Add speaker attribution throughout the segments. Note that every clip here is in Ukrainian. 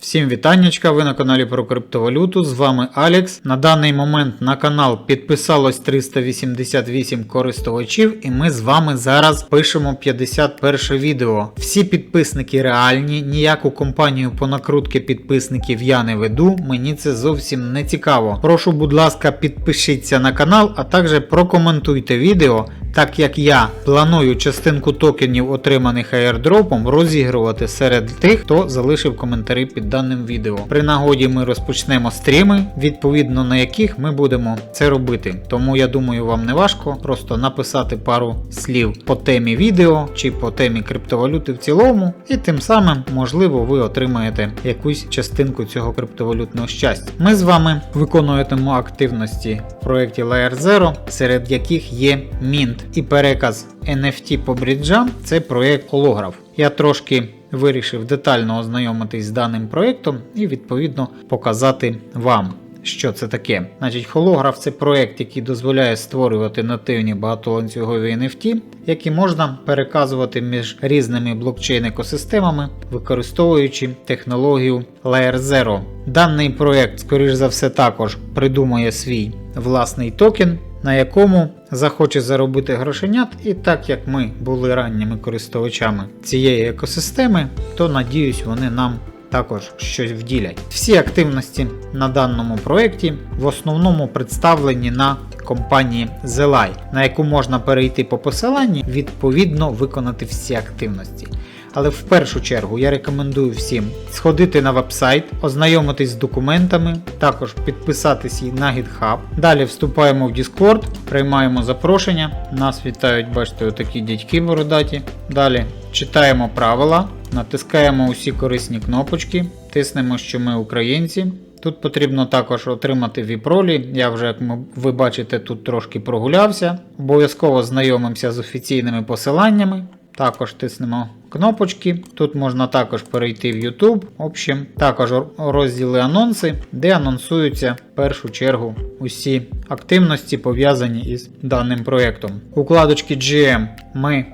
Speaker 1: Всім вітаннячка, ви на каналі про криптовалюту. З вами Алекс. На даний момент на канал підписалось 388 користувачів, і ми з вами зараз пишемо 51 відео. Всі підписники реальні, ніяку компанію по накрутки підписників я не веду, мені це зовсім не цікаво. Прошу, будь ласка, підпишіться на канал, а також прокоментуйте відео. Так як я планую частинку токенів, отриманих аірдропом, розігрувати серед тих, хто залишив коментарі під даним відео. При нагоді ми розпочнемо стріми, відповідно на яких ми будемо це робити. Тому я думаю, вам не важко просто написати пару слів по темі відео чи по темі криптовалюти в цілому, і тим самим, можливо, ви отримаєте якусь частинку цього криптовалютного щастя. Ми з вами виконуємо активності в проєкті Layer Zero, серед яких є Mint і переказ NFT по бріджам це проєкт Холограф. Я трошки вирішив детально ознайомитись з даним проєктом і відповідно показати вам. Що це таке? Значить, Холограф це проєкт, який дозволяє створювати нативні багатоланцюгові NFT, які можна переказувати між різними блокчейн-екосистемами, використовуючи технологію Layer Zero. Даний проєкт, скоріш за все, також придумує свій власний токен, на якому захоче заробити грошенят, і так як ми були ранніми користувачами цієї екосистеми, то надіюсь, вони нам також щось вділять. Всі активності на даному проєкті в основному представлені на компанії Zelai, на яку можна перейти по посиланні, відповідно виконати всі активності. Але в першу чергу я рекомендую всім сходити на вебсайт, ознайомитись з документами, також підписатись на GitHub. Далі вступаємо в Discord, приймаємо запрошення. Нас вітають, бачите, отакі дядьки бородаті. Далі читаємо правила, натискаємо усі корисні кнопочки, тиснемо, що ми українці. Тут потрібно також отримати віп-ролі. Я вже, як ви бачите, тут трошки прогулявся. Обов'язково знайомимося з офіційними посиланнями. Також тиснемо кнопочки. Тут можна також перейти в YouTube. В общем, також розділи анонси, де анонсуються в першу чергу усі активності пов'язані із даним проєктом. Укладочки GM ми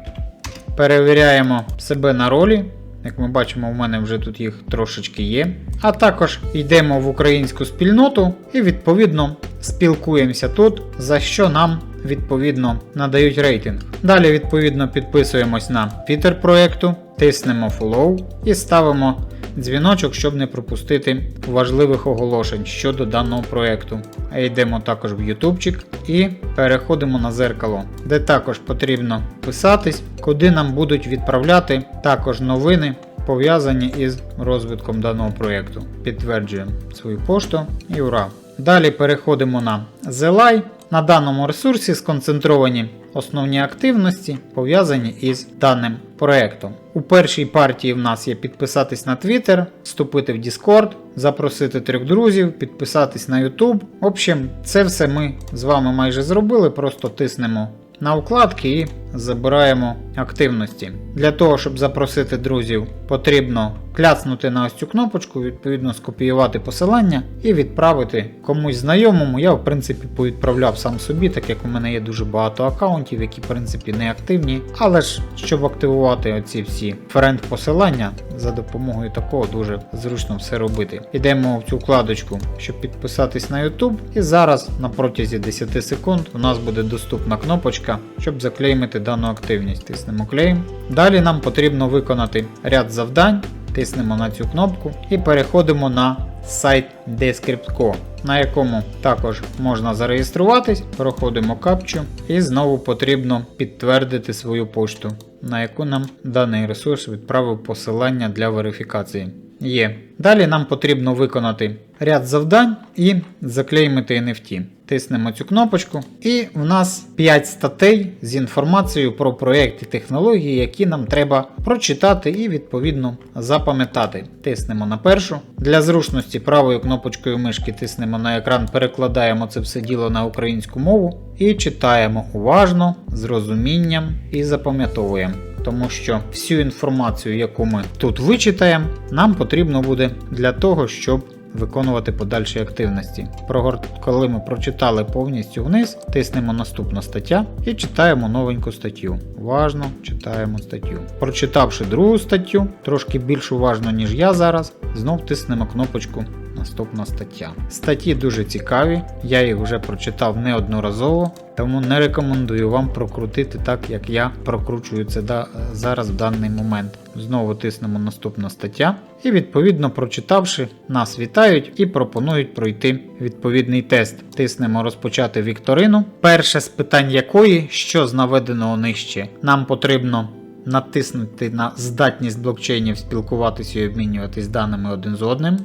Speaker 1: перевіряємо себе на ролі. Як ми бачимо, у мене вже тут їх трошечки є. А також йдемо в українську спільноту і відповідно спілкуємося тут, за що нам відповідно надають рейтинг. Далі, відповідно, підписуємось на Twitter проєкту, тиснемо follow і ставимо дзвіночок, щоб не пропустити важливих оголошень щодо даного проєкту. А йдемо також в ютубчик і переходимо на зеркало, де також потрібно писатись, куди нам будуть відправляти також новини. Пов'язані із розвитком даного проєкту. Підтверджуємо свою пошту і ура! Далі переходимо на Zelai. На даному ресурсі сконцентровані основні активності, пов'язані із даним проєктом. У першій партії в нас є підписатись на Twitter, вступити в Discord, запросити трьох друзів, підписатись на YouTube. В общем, це все ми з вами майже зробили, просто тиснемо на вкладки і забираємо активності. Для того, щоб запросити друзів, потрібно кляцнути на ось цю кнопочку, відповідно скопіювати посилання і відправити комусь знайомому. Я, в принципі, повідправляв сам собі, так як у мене є дуже багато аккаунтів, які в принципі не активні. Але ж, щоб активувати оці всі френд-посилання, за допомогою такого дуже зручно все робити. Йдемо в цю вкладочку, щоб підписатись на YouTube. І зараз на протязі 10 секунд у нас буде доступна кнопочка, щоб заклеймити дану активність. Тиснемо клейм. Далі нам потрібно виконати ряд завдань. Тиснемо на цю кнопку і переходимо на сайт Descript.co, на якому також можна зареєструватись, проходимо капчу і знову потрібно підтвердити свою пошту, на яку нам даний ресурс відправив посилання для верифікації. Є. Далі нам потрібно виконати ряд завдань і заклеймити NFT. Тиснемо цю кнопочку, і в нас 5 статей з інформацією про проєкт і технології, які нам треба прочитати і відповідно запам'ятати. Тиснемо на першу. Для зручності правою кнопочкою мишки тиснемо на екран, перекладаємо це все діло на українську мову і читаємо уважно, з розумінням і запам'ятовуємо. Тому що всю інформацію, яку ми тут вичитаємо, нам потрібно буде для того, щоб виконувати подальші активності. Прогорт, Коли ми прочитали повністю вниз, тиснемо наступна стаття і читаємо новеньку статтю. Уважно читаємо статтю. Прочитавши другу статтю, трошки більш уважно, ніж я зараз, знов тиснемо кнопочку Наступна стаття. Статті дуже цікаві, я їх вже прочитав неодноразово, тому не рекомендую вам прокрутити так, як я прокручую це зараз в даний момент. Знову тиснемо наступна стаття, і відповідно прочитавши, нас вітають і пропонують пройти відповідний тест. Тиснемо розпочати вікторину. Перше з питань якої, що з наведеного нижче, нам потрібно натиснути на здатність блокчейнів спілкуватися і обмінюватись даними один з одним.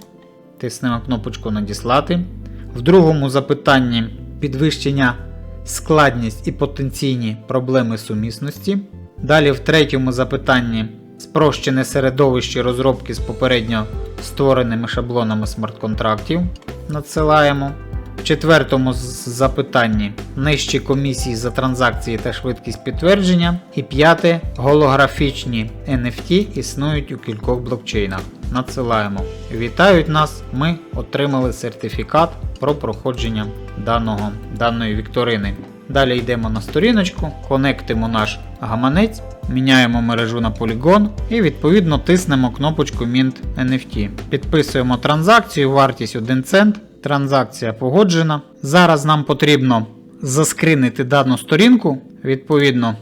Speaker 1: Тиснемо кнопочку Надіслати. В другому запитанні підвищення складність і потенційні проблеми сумісності. Далі в третьому запитанні спрощене середовище розробки з попередньо створеними шаблонами смарт-контрактів. Надсилаємо. В четвертому запитанні нижчі комісії за транзакції та швидкість підтвердження. І п'яте голографічні NFT існують у кількох блокчейнах. Надсилаємо. Вітають нас! Ми отримали сертифікат про проходження даного, даної вікторини. Далі йдемо на сторіночку, конектимо наш гаманець, міняємо мережу на Polygon і відповідно тиснемо кнопочку Mint NFT. Підписуємо транзакцію, вартість 1 цент. Транзакція погоджена. Зараз нам потрібно заскринити дану сторінку. Відповідно.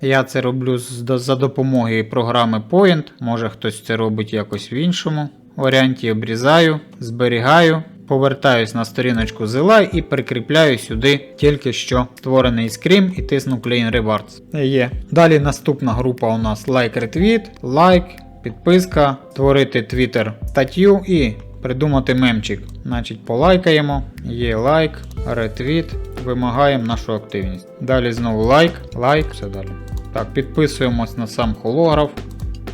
Speaker 1: Я це роблю за допомогою програми Point. Може хтось це робить якось в іншому варіанті. Обрізаю, зберігаю. Повертаюсь на сторіночку ZLI і прикріпляю сюди тільки що створений скрім і тисну Clean Rewards. Є. Далі наступна група у нас Like Retweet, лайк, підписка, створити Twitter статтю і придумати мемчик. Значить, полайкаємо, є лайк, ретвіт, вимагаємо нашу активність. Далі знову лайк, лайк, все далі. Так, підписуємось на сам холограф.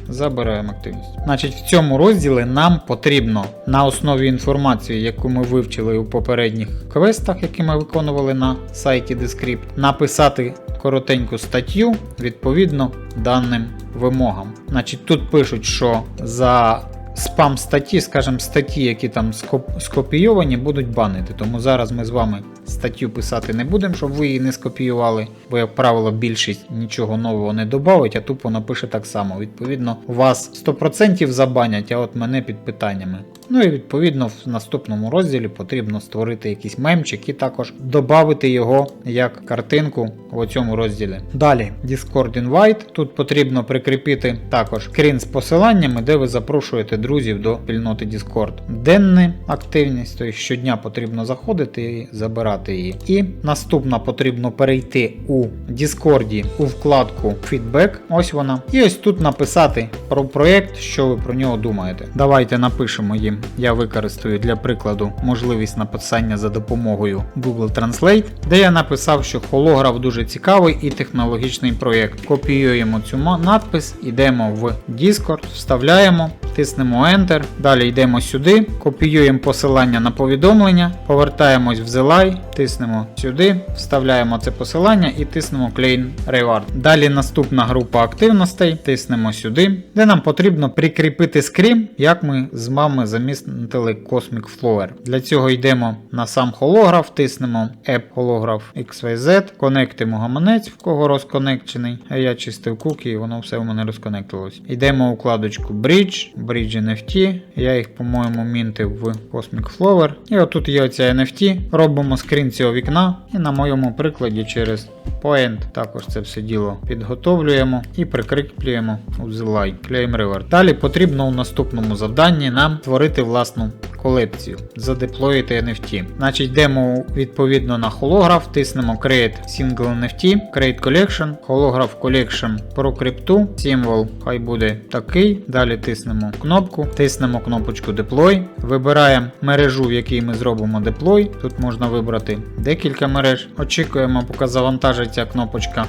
Speaker 1: Забираємо активність. Значить, в цьому розділі нам потрібно на основі інформації, яку ми вивчили у попередніх квестах, які ми виконували на сайті Descript, написати коротеньку статтю відповідно даним вимогам. Значить, тут пишуть, що за спам статті, скажімо, статті, які там скопійовані, будуть банити. Тому зараз ми з вами статтю писати не будемо, щоб ви її не скопіювали, бо, як правило, більшість нічого нового не додавить, а тупо напише так само. Відповідно, вас 100% забанять, а от мене під питаннями. Ну і відповідно в наступному розділі потрібно створити якийсь мемчик і також додати його як картинку в цьому розділі. Далі Discord Invite. Тут потрібно прикріпити також скрін з посиланнями, де ви запрошуєте друзів до спільноти Discord. Денна активність, тобто щодня потрібно заходити і забирати її. І наступна потрібно перейти у Discord у вкладку Feedback. Ось вона. І ось тут написати про проєкт, що ви про нього думаєте. Давайте напишемо їм. Я використаю для прикладу можливість написання за допомогою Google Translate, де я написав, що холограф дуже цікавий і технологічний проєкт. Копіюємо цю надпис, йдемо в Discord, вставляємо, тиснемо Enter, далі йдемо сюди, копіюємо посилання на повідомлення, повертаємось в ZLI, тиснемо сюди, вставляємо це посилання і тиснемо Claim Reward. Далі наступна група активностей, тиснемо сюди, де нам потрібно прикріпити скрім, як ми з вами замістили Cosmic Flower. Для цього йдемо на сам холограф, тиснемо App Holograph XYZ, конектимо гаманець, в кого розконекчений, а я чистив куки і воно все у мене розконектилось. Йдемо у вкладочку Bridge, Bridge NFT. Я їх, по-моєму, мінтив в Cosmic Flower. І отут є оця NFT. Робимо скрін цього вікна. І на моєму прикладі через Point також це все діло підготовлюємо і прикріплюємо у ZLI Claim Reward. Далі потрібно у наступному завданні нам створити власну колекцію, задеплоїти NFT. Значить, йдемо відповідно на холограф, тиснемо Create Single NFT, Create Collection, Holograph Collection про крипту, символ хай буде такий. Далі тиснемо кнопку, тиснемо кнопочку Deploy, вибираємо мережу, в якій ми зробимо Deploy. Тут можна вибрати декілька мереж. Очікуємо, поки завантажиться кнопочка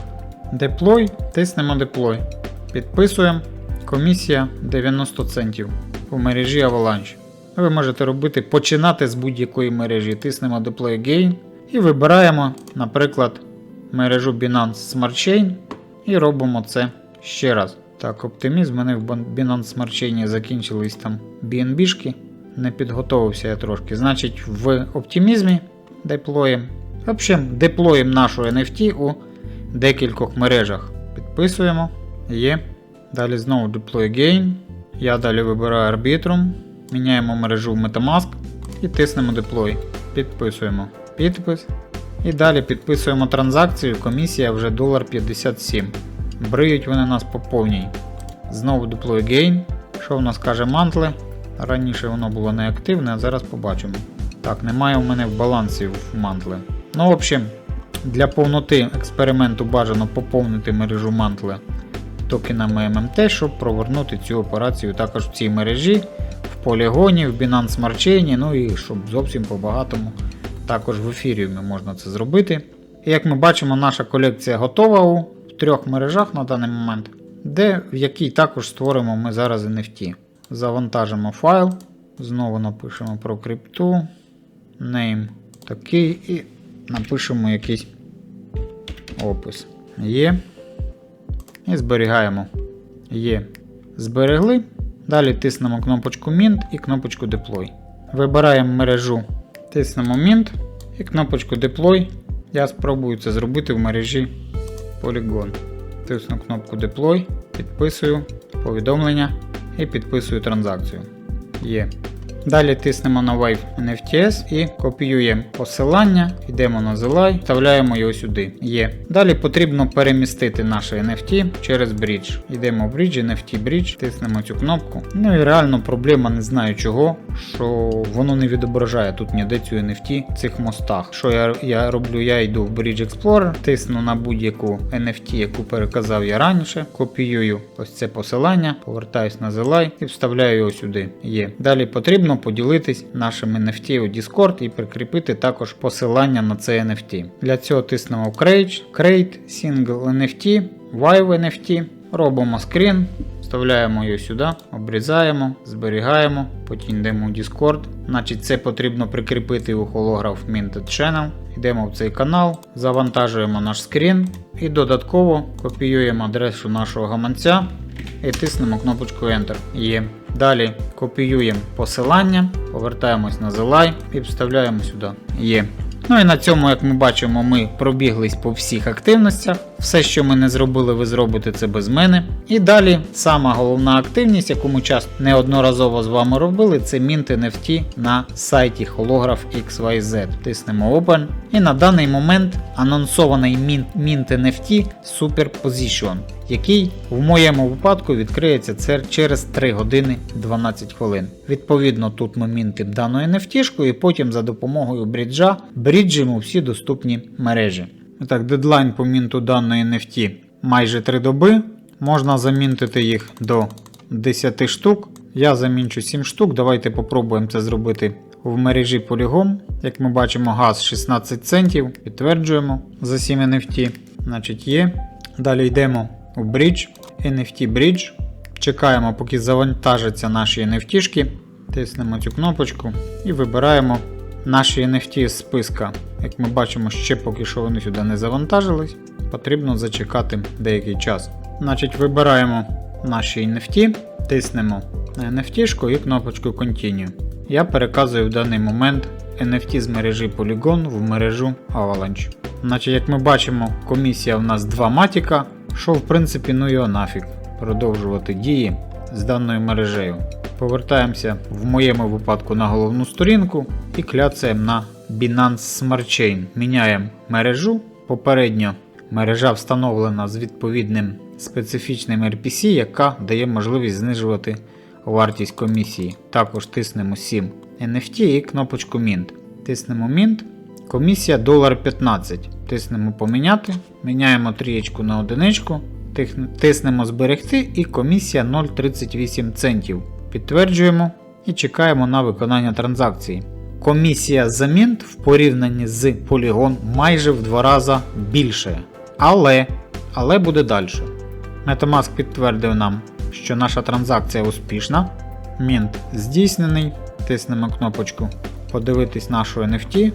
Speaker 1: Deploy, тиснемо Deploy. Підписуємо. Комісія 90 центів у мережі Avalanche. Ви можете робити починати з будь-якої мережі. Тиснемо Deploy Again і вибираємо, наприклад, мережу Binance Smart Chain і робимо це ще раз. Так, оптимізм. Мене в Binance Smart Chain закінчились там BNB-шки. Не підготовився я трошки. Значить, в оптимізмі деплоїм. В общем, деплоїм нашу NFT у декількох мережах. Підписуємо. Є. Далі знову Deploy Gain. Я далі вибираю Arbitrum. Міняємо мережу в Metamask і тиснемо Deploy. Підписуємо підпис. І далі підписуємо транзакцію. Комісія вже $1,57. Бриють вони нас по повній. Знову Deploy Gain. Що в нас каже мантли? Раніше воно було неактивне, а зараз побачимо. Так, немає у мене в балансі в мантли. Ну, в общем, для повноти експерименту бажано поповнити мережу мантли токенами ММТ, щоб провернути цю операцію також в цій мережі, в полігоні, в Binance Smart Chain, ну і щоб зовсім по-багатому. Також в ефіріумі можна це зробити. І як ми бачимо, наша колекція готова у трьох мережах на даний момент, де в якій також створимо ми зараз NFT. Завантажимо файл, знову напишемо про крипту, name такий і напишемо якийсь опис. Є. І зберігаємо. Є. Зберегли. Далі тиснемо кнопочку Mint і кнопочку Deploy. Вибираємо мережу, тиснемо Mint і кнопочку Deploy. Я спробую це зробити в мережі Polygon. Тисну кнопку Deploy, підписую повідомлення і підписую транзакцію. Є. Далі тиснемо на Wave NFTS і копіюємо посилання, йдемо на Zelay, вставляємо його сюди. Є. Далі потрібно перемістити наше NFT через Bridge. Йдемо в Bridge, NFT Bridge, тиснемо цю кнопку. Ну і реально проблема не знаю чого, що воно не відображає тут ніде цю NFT в цих мостах. Що я, я роблю? Я йду в Bridge Explorer, тисну на будь-яку NFT, яку переказав я раніше, копіюю ось це посилання, повертаюсь на Zelay і вставляю його сюди. Є. Далі потрібно поділитись нашим NFT у Discord і прикріпити також посилання на цей NFT. Для цього тиснемо Create, Create, Single NFT, Vive NFT, робимо скрін, вставляємо його сюди, обрізаємо, зберігаємо, потім йдемо у Discord. Значить, це потрібно прикріпити у Holograph Minted Channel. Йдемо в цей канал, завантажуємо наш скрін і додатково копіюємо адресу нашого гаманця і тиснемо кнопочку Enter. Є. Далі копіюємо посилання, повертаємось на Zelay і вставляємо сюди. Є. Ну і на цьому, як ми бачимо, ми пробіглись по всіх активностях. Все, що ми не зробили, ви зробите це без мене. І далі сама головна активність, яку ми часто неодноразово з вами робили, це Mint NFT на сайті Holograph XYZ. Тиснемо Open. І на даний момент анонсований Mint, Mint NFT Superposition, який в моєму випадку відкриється через 3 години 12 хвилин. Відповідно, тут ми мінтимо дану NFT і потім за допомогою бріджа бріджимо всі доступні мережі. Так, дедлайн по мінту даної NFT майже 3 доби. Можна замінтити їх до 10 штук. Я замінчу 7 штук. Давайте попробуємо це зробити в мережі Polygon. Як ми бачимо, газ 16 центів. Підтверджуємо за 7 NFT. Значить є. Далі йдемо у Bridge, NFT Bridge. Чекаємо, поки завантажаться наші NFT. Тиснемо цю кнопочку і вибираємо наші NFT з списка. Як ми бачимо, ще поки що вони сюди не завантажились. Потрібно зачекати деякий час. Значить, вибираємо наші NFT, тиснемо на NFT і кнопочку Continue. Я переказую в даний момент NFT з мережі Polygon в мережу Avalanche. Значить, як ми бачимо, комісія в нас 2 матіка, що в принципі ну його нафіг продовжувати дії з даною мережею. Повертаємося в моєму випадку на головну сторінку і кляцаємо на Binance Smart Chain. Міняємо мережу. Попередньо мережа встановлена з відповідним специфічним RPC, яка дає можливість знижувати вартість комісії. Також тиснемо 7 NFT і кнопочку Mint. Тиснемо Mint. Комісія $1.15. Тиснемо поміняти. Міняємо трієчку на одиничку. Тиснемо зберегти і комісія 0,38 центів. Підтверджуємо і чекаємо на виконання транзакції. Комісія за Mint в порівнянні з Polygon майже в два рази більше. Але, але буде далі. Metamask підтвердив нам, що наша транзакція успішна. Mint здійснений. Тиснемо кнопочку Подивитись нашу NFT.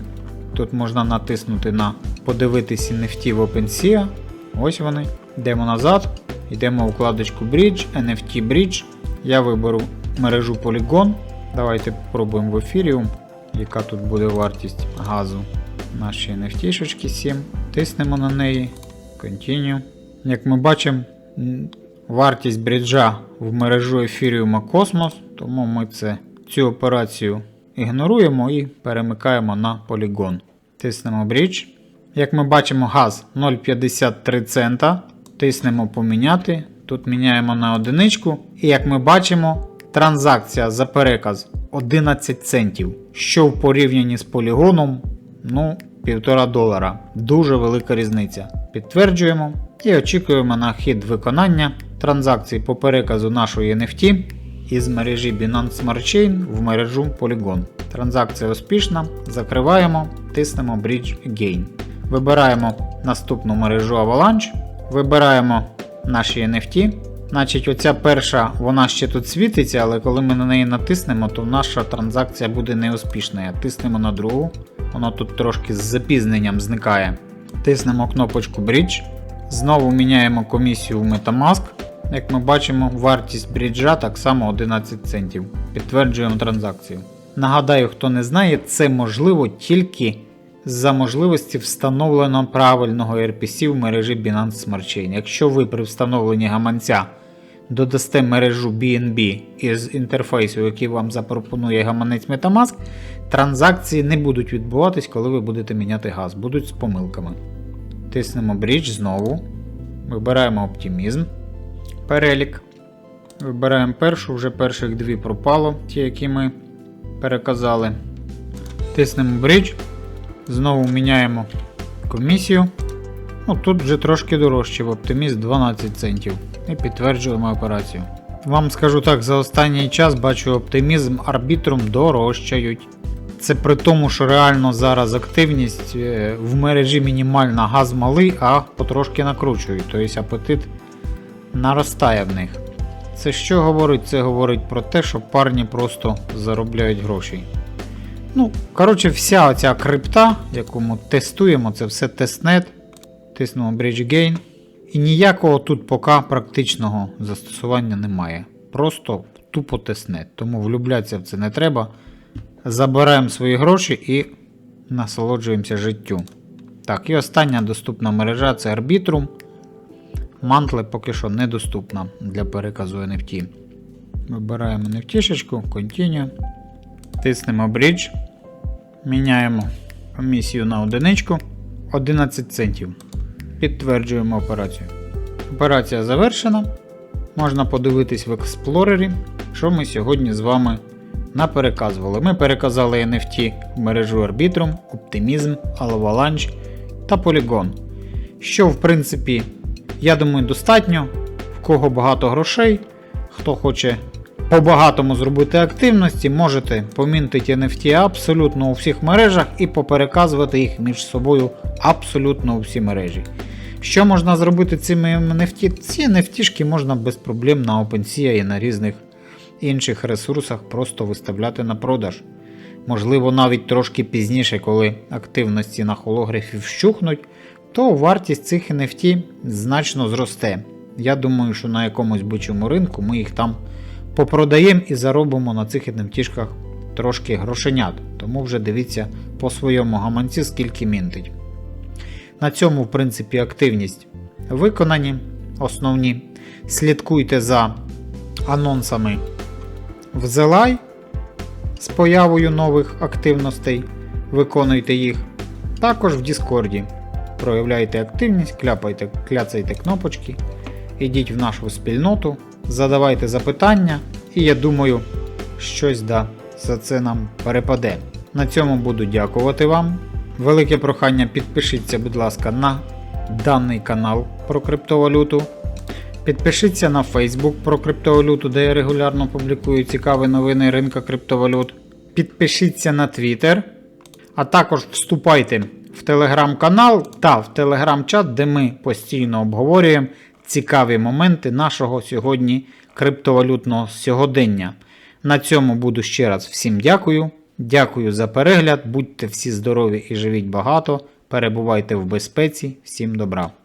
Speaker 1: Тут можна натиснути на Подивитись NFT в OpenSea. Ось вони. Йдемо назад, йдемо у вкладочку Bridge, NFT Bridge. Я виберу мережу Polygon, Давайте попробуємо в ефіріум, яка тут буде вартість газу. Наші NFT 7. Тиснемо на неї. Continue. Як ми бачимо, вартість бріджа в мережу ефіріума Космос, тому ми це, цю операцію ігноруємо і перемикаємо на полігон. Тиснемо брідж. Як ми бачимо, газ 0,53 цента. Тиснемо поміняти. Тут міняємо на одиничку. І як ми бачимо, транзакція за переказ 11 центів. Що в порівнянні з полігоном, ну, 1,5 долара. Дуже велика різниця. Підтверджуємо і очікуємо на хід виконання транзакції по переказу нашої NFT із мережі Binance Smart Chain в мережу Polygon. Транзакція успішна. Закриваємо, тиснемо Bridge Again. Вибираємо наступну мережу Avalanche. Вибираємо наші NFT. Значить, оця перша, вона ще тут світиться, але коли ми на неї натиснемо, то наша транзакція буде неуспішною. Тиснемо на другу. Воно тут трошки з запізненням зникає. Тиснемо кнопочку Bridge. Знову міняємо комісію в Metamask. Як ми бачимо, вартість бріджа так само 11 центів. Підтверджуємо транзакцію. Нагадаю, хто не знає, це можливо тільки за можливості встановлено правильного RPC в мережі Binance Smart Chain. Якщо ви при встановленні гаманця додасте мережу BNB із інтерфейсу, який вам запропонує гаманець Metamask, транзакції не будуть відбуватись, коли ви будете міняти газ, будуть з помилками. Тиснемо Bridge знову. Вибираємо оптимізм. Перелік. Вибираємо першу, вже перших дві пропало, ті, які ми переказали. Тиснемо Bridge. Знову міняємо комісію. Ну, Тут вже трошки дорожче, в Optimist 12 центів. І підтверджуємо операцію. Вам скажу так, за останній час бачу оптимізм арбітрум дорожчають. Це при тому, що реально зараз активність е, в мережі мінімальна, газ малий, а потрошки накручують. Тобто апетит наростає в них. Це що говорить? Це говорить про те, що парні просто заробляють гроші. Ну, коротше, вся оця крипта, яку ми тестуємо, це все тестнет. Тиснемо Bridge Gain. І ніякого тут поки практичного застосування немає. Просто тупо тестнет. Тому влюблятися в це не треба. Забираємо свої гроші і насолоджуємося життю. Так, і остання доступна мережа це Arbitrum. Мантле поки що недоступна для переказу NFT. Вибираємо NFT, Continue. Тиснемо Bridge. Міняємо комісію на одиничку 11 центів. Підтверджуємо операцію. Операція завершена. Можна подивитись в експлорері, що ми сьогодні з вами напереказували. Ми переказали NFT в мережу Arbitrum, Optimism, Avalanche та Polygon. Що, в принципі, я думаю, достатньо. В кого багато грошей, хто хоче по-багатому зробити активності, можете помінтити NFT абсолютно у всіх мережах і попереказувати їх між собою абсолютно у всі мережі. Що можна зробити цими NFT? Ці NFT можна без проблем на OpenSea і на різних інших ресурсах просто виставляти на продаж. Можливо, навіть трошки пізніше, коли активності на холографі вщухнуть, то вартість цих NFT значно зросте. Я думаю, що на якомусь бичому ринку ми їх там попродаємо і заробимо на цих NFT трошки грошенят. Тому вже дивіться по своєму гаманці, скільки мінтить. На цьому, в принципі, активність виконані. Основні. Слідкуйте за анонсами в Zelai з появою нових активностей. Виконуйте їх. Також в Діскорді. Проявляйте активність, кляпайте, кляцайте кнопочки, ідіть в нашу спільноту, задавайте запитання, і я думаю, щось да за це нам перепаде. На цьому буду дякувати вам. Велике прохання підпишіться, будь ласка, на даний канал про криптовалюту. Підпишіться на Facebook про криптовалюту, де я регулярно публікую цікаві новини ринка криптовалют. Підпишіться на Twitter, а також вступайте в телеграм-канал та в телеграм-чат, де ми постійно обговорюємо цікаві моменти нашого сьогодні криптовалютного сьогодення. На цьому буду ще раз всім дякую. Дякую за перегляд. Будьте всі здорові і живіть багато. Перебувайте в безпеці. Всім добра!